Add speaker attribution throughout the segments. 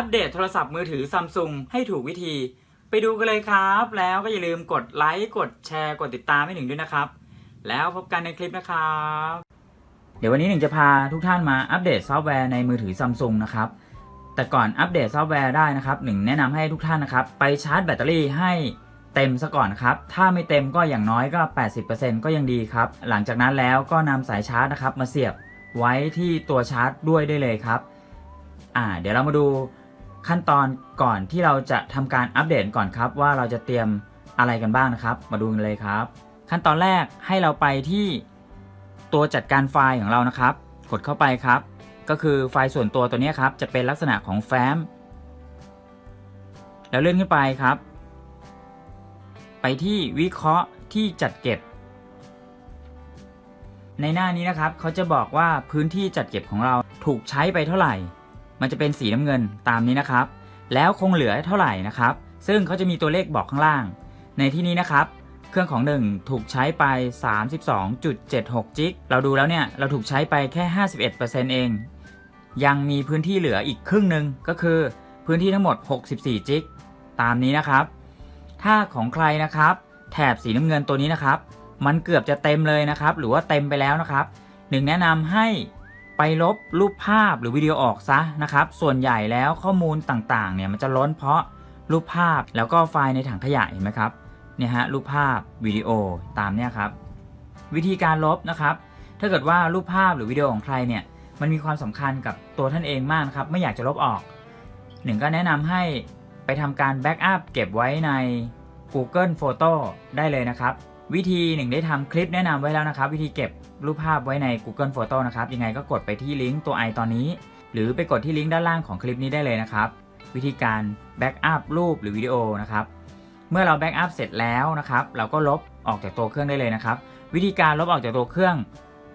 Speaker 1: อัปเดตโทรศัพท์มือถือซัมซุงให้ถูกวิธี ไปดูกันเลยครับ แล้วก็อย่าลืมกดไลค์ กดแชร์ กดติดตามให้หนึ่งด้วยนะครับ แล้วพบกันในคลิปนะครับ เดี๋ยววันนี้หนึ่งจะพาทุกท่านมาอัปเดตซอฟต์แวร์ในมือถือซัมซุงนะครับ แต่ก่อนอัปเดตซอฟต์แวร์ได้นะครับหนึ่งแนะนำให้ทุกท่านนะครับ ไปชาร์จแบตเตอรี่ให้เต็มซะก่อนครับ ถ้าไม่เต็มก็อย่างน้อยก็ 80%ก็ยังดีครับ หลังจากนั้นแล้วก็นำสายชาร์จนะครับมาเสียบไว้ที่ตัวชาร์จด้วยได้เลยครับ อ่า เดี๋ยวเรามาดู ขั้นตอนก่อนที่เราจะทำการอัปเดตก่อนครับ ว่าเราจะเตรียมอะไรกันบ้างนะครับ มาดูกันเลยครับ ขั้นตอนแรกให้เราไปที่ตัวจัดการไฟล์ของเรานะครับ กดเข้าไปครับ ก็คือไฟล์ส่วนตัวตัวนี้ครับ จะเป็นลักษณะของแฟ้ม แล้วเลื่อนขึ้นไปครับ ไปที่วิเคราะห์ที่จัดเก็บ ในหน้านี้นะครับเขาจะบอกว่าพื้นที่จัดเก็บของเราถูกใช้ไปเท่าไหร่ มันจะเป็นสีน้ำเงินตามนี้นะครับ แล้วคงเหลือเท่าไหร่นะครับ ซึ่งเขาจะมีตัวเลขบอกข้างล่าง ในที่นี้นะครับ เครื่องของ 1 ถูกใช้ไป 32.76 จิก เราดูแล้วเนี่ย เราถูกใช้ไปแค่ 51%เองยังมีพื้นที่เหลืออีกครึ่งหนึ่งก็คือพื้นที่ทั้งหมด 64 จิก ตามนี้นะครับ ถ้าของใครนะครับ แถบสีน้ำเงินตัวนี้นะครับ มันเกือบจะเต็มเลยนะครับ หรือว่าเต็มไปแล้วนะครับหนึ่งแนะนำให้ ไปลบรูปภาพหรือวิดีโอออกซะนะครับ ส่วนใหญ่แล้วข้อมูลต่างๆเนี่ยมันจะล้นเพราะรูปภาพแล้วก็ไฟล์ในถังขยะเห็นไหมครับเนี่ยฮะรูปภาพวิดีโอตามเนี่ยครับวิธีการลบนะครับ ถ้าเกิดว่ารูปภาพหรือวิดีโอของใครเนี่ยมันมีความสำคัญกับตัวท่านเองมากนะครับไม่อยากจะลบออกหนึ่งก็แนะนำให้ไปทำการแบ็กอัพเก็บไว้ใน Google Photo ได้เลยนะครับ วิธีหนึ่งได้ทำคลิปแนะนำไว้แล้วนะครับ วิธีเก็บ รูปภาพไว้ใน Google Photo นะครับ ยังไงก็กดไปที่ลิงก์ตัว i ตอนนี้ หรือไปกดที่ลิงก์ด้านล่างของคลิปนี้ได้เลยนะครับ วิธีการแบ็กอัพรูปหรือวิดีโอนะครับ เมื่อเราแบ็กอัพเสร็จแล้วนะครับ เราก็ลบออกจากตัวเครื่องได้เลยนะครับ วิธีการลบออกจากตัวเครื่อง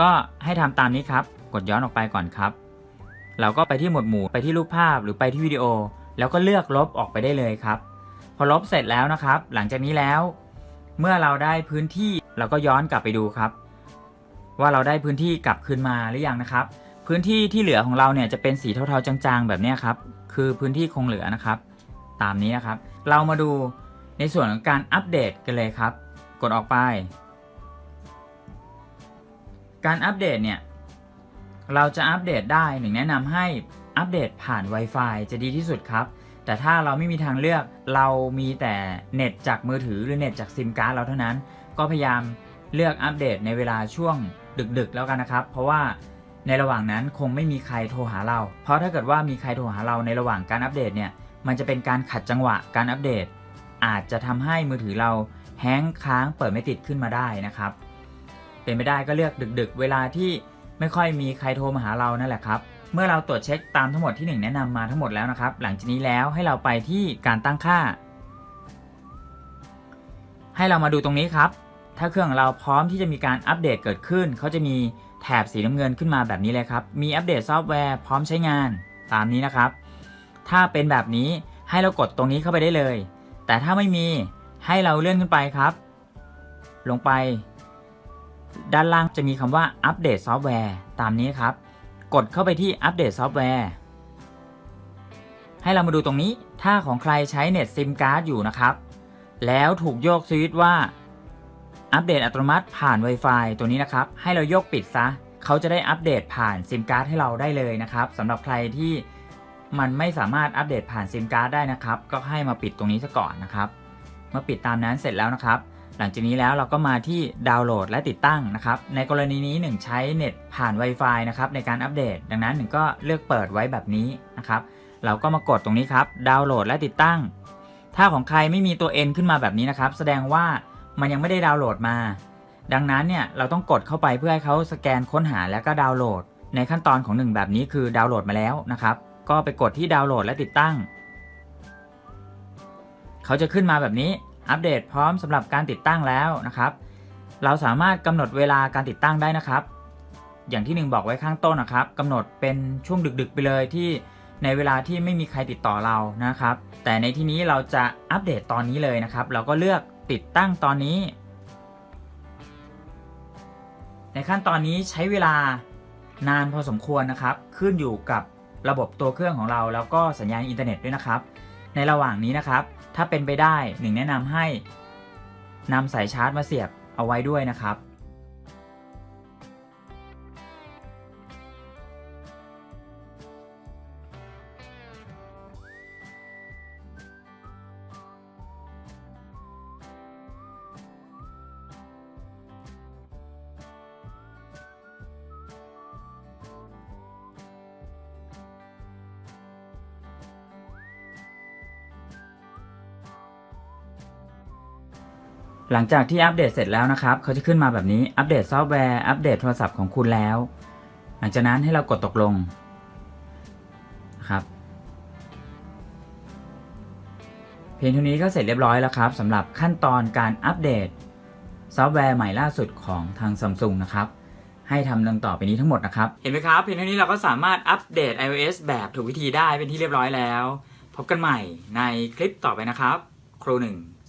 Speaker 1: ก็ให้ทำตามนี้ครับ กดย้อนออกไปก่อนครับ เราก็ไปที่หมวดหมู่ ไปที่รูปภาพหรือไปที่วิดีโอ แล้วก็เลือกลบออกไปได้เลยครับ พอลบเสร็จแล้วนะครับ หลังจากนี้แล้ว เมื่อเราได้พื้นที่เราก็ย้อนกลับไปดูครับ ว่าเราได้พื้นที่กลับคืนมาหรือยังนะครับ พื้นที่ที่เหลือของเราเนี่ยจะเป็นสีเทาๆจางๆ แบบนี้ครับ คือพื้นที่คงเหลือนะครับ ตามนี้นะครับ เรามาดูในส่วนของการอัปเดตกันเลยครับ กดออกไป การอัปเดตเนี่ยเราจะอัปเดตได้หนึ่งแนะนำให้อัปเดตผ่าน Wi-Fi จะดีที่สุดครับ แต่ถ้าเราไม่มีทางเลือกเรามีแต่เน็ตจากมือถือหรือเน็ตจากซิมการ์ดเราเท่านั้น ก็พยายามเลือกอัปเดตในเวลาช่วง ดึกๆ แล้วกันนะครับ เพราะว่าในระหว่างนั้นคงไม่มีใครโทรหาเรา เพราะถ้าเกิดว่ามีใครโทรหาเราในระหว่างการอัปเดตเนี่ย มันจะเป็นการขัดจังหวะการอัปเดต อาจจะทำให้มือถือเราแฮงค้างเปิดไม่ติดขึ้นมาได้นะครับ เป็นไม่ได้ก็เลือกดึก ๆ เวลาที่ไม่ค่อยมีใครโทรมาหาเรานั่นแหละครับ เมื่อเราตรวจเช็คตามทั้งหมดที่หนึ่งแนะนำมาทั้งหมดแล้วนะครับ หลังจากนี้แล้วให้เราไปที่การตั้งค่า ให้เรามาดูตรงนี้ครับ ถ้าเครื่องเราพร้อมที่จะมีการอัปเดตเกิดขึ้น เขาจะมีแถบสีน้ำเงินขึ้นมาแบบนี้เลยครับ มีอัปเดตซอฟต์แวร์พร้อมใช้งานตามนี้นะครับ ถ้าเป็นแบบนี้ให้เรากดตรงนี้เข้าไปได้เลย แต่ถ้าไม่มีให้เราเลื่อนขึ้นไปครับ ลงไป ด้านล่างจะมีคำว่าอัปเดตซอฟต์แวร์ตามนี้ครับ กดเข้าไปที่อัปเดตซอฟต์แวร์ให้เรามาดูตรงนี้ ถ้าของใครใช้เน็ตซิมการ์ดอยู่นะครับ แล้วถูกโยกสวิตช์ว่า อัปเดตอัตโนมัติผ่าน Wi-Fi ตัวนี้นะครับ ให้เรายกปิดซะ เขาจะได้อัปเดตผ่านซิมการ์ดให้เราได้เลยนะครับสำหรับใครที่มันไม่สามารถอัปเดตผ่านซิมการ์ดได้นะครับ ก็ให้มาปิดตรงนี้ซะก่อนนะครับเมื่อปิดตามนั้นเสร็จแล้วนะครับ หลังจากนี้แล้วเราก็มาที่ดาวน์โหลดและติดตั้งนะครับ ในกรณีนี้หนึ่งใช้เน็ตผ่าน Wi-Fi นะครับในการอัปเดต ดังนั้นหนึ่งก็เลือกเปิดไว้แบบนี้นะครับ เราก็มากดตรงนี้ครับ ดาวน์โหลดและติดตั้ง ถ้าของใครไม่มีตัว N ขึ้นมาแบบนี้นะครับ แสดงว่า มันยังไม่ได้ดาวน์โหลดมา ดังนั้นเนี่ยเราต้องกดเข้าไปเพื่อให้เขาสแกนค้นหาแล้วก็ดาวน์โหลด ในขั้นตอนของหนึ่งแบบนี้คือดาวน์โหลดมาแล้วนะครับ ก็ไปกดที่ดาวน์โหลดและติดตั้ง เขาจะขึ้นมาแบบนี้อัปเดตพร้อมสำหรับการติดตั้งแล้วนะครับ เราสามารถกำหนดเวลาการติดตั้งได้นะครับ อย่างที่หนึ่งบอกไว้ข้างต้นนะครับกำหนดเป็นช่วงดึกๆไปเลยที่ในเวลาที่ไม่มีใครติดต่อเรานะครับ แต่ในที่นี้เราจะอัปเดตตอนนี้เลยนะครับ เราก็เลือก ติดตั้งตอนนี้ ในขั้นตอนนี้ใช้เวลานานพอสมควรนะครับ ขึ้นอยู่กับระบบตัวเครื่องของเรา แล้วก็สัญญาณอินเทอร์เน็ตด้วยนะครับ ในระหว่างนี้นะครับ ถ้าเป็นไปได้หนึ่งแนะนำให้นำสายชาร์จมาเสียบเอาไว้ด้วยนะครับ หลังจากที่อัปเดตเสร็จแล้วนะครับ เขาจะขึ้นมาแบบนี้ อัปเดตซอฟต์แวร์ อัปเดตโทรศัพท์ของคุณแล้ว หลังจากนั้นให้เรากดตกลงนะครับ เพียงเท่านี้ก็เสร็จเรียบร้อยแล้วครับสำหรับขั้นตอนการอัปเดต ซอฟต์แวร์ใหม่ล่าสุดของทาง Samsung นะครับให้ทำดังต่อไปนี้ทั้งหมดนะครับ เห็นไหมครับ เพียงเท่านี้เราก็สามารถอัปเดต iOS แบบถูกวิธีได้เป็นที่เรียบร้อยแล้ว พบกันใหม่ในคลิปต่อไปนะครับ ครูหนึ่ง